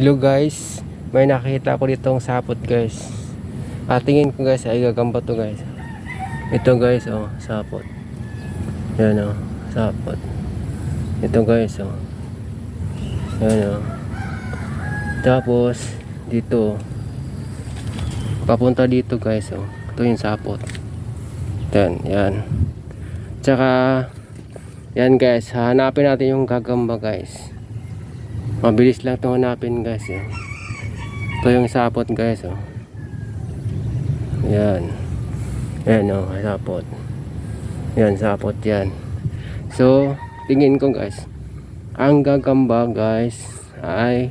Hello guys, may nakita ko ditong sapot guys. Ah, tingin ko guys, ay gagamba to guys. Ito guys, oh, sapot. Yan oh, sapot. Ito guys, oh. Yan oh. Tapos, dito. Papunta dito guys, oh. Ito yung sapot. Yan, yan. Tsaka, yan guys, hanapin natin yung gagamba guys. Mabilis lang ito hanapin guys. Eh. Ito yung sapot guys. Oh. Yan. Yan oh, sapot. Yan, sapot yan. So, tingin ko guys. Ang gagamba guys ay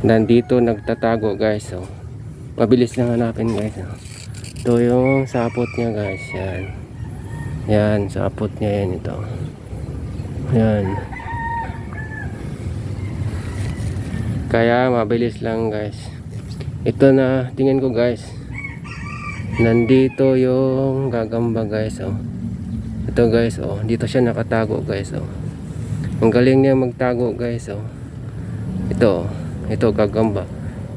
nandito nagtatago guys. Oh. Mabilis lang hanapin guys. Oh. Ito yung sapot niya guys. Yan. Yan, sapot niya yan ito. Yan. Kaya mabilis lang guys. Ito na tingin ko guys. Nandito yung gagamba guys oh. Ito guys oh, dito siya nakatago guys oh. Ang galing niya magtago guys oh. Ito, ito gagamba.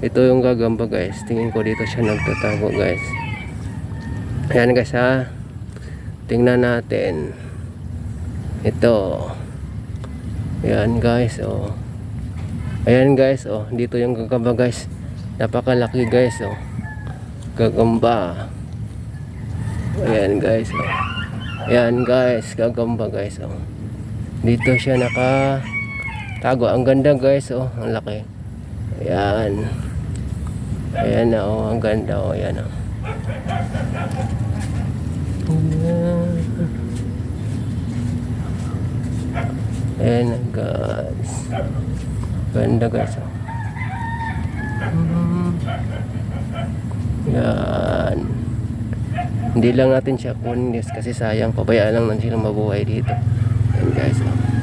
Ito yung gagamba guys. Tingin ko dito siya nagtatago guys. Ayan guys ha. Tingnan natin. Ito. Ayan guys oh. Ayan guys, oh, dito yung gagamba guys. Napakalaki guys, oh. Gagamba. Ayan guys, oh. Ayan guys, gagamba guys, oh. Dito siya naka tago. Ang ganda guys, oh. Ang laki. Ayan. Ayan na, oh. Ang ganda, oh. Ayan, oh. Ayan na guys. Ganda guys. Mhm. Yan. Hindi lang natin siya kunin guys kasi sayang pabayaan lang natin silang mabuhay dito. Yan guys. Oh.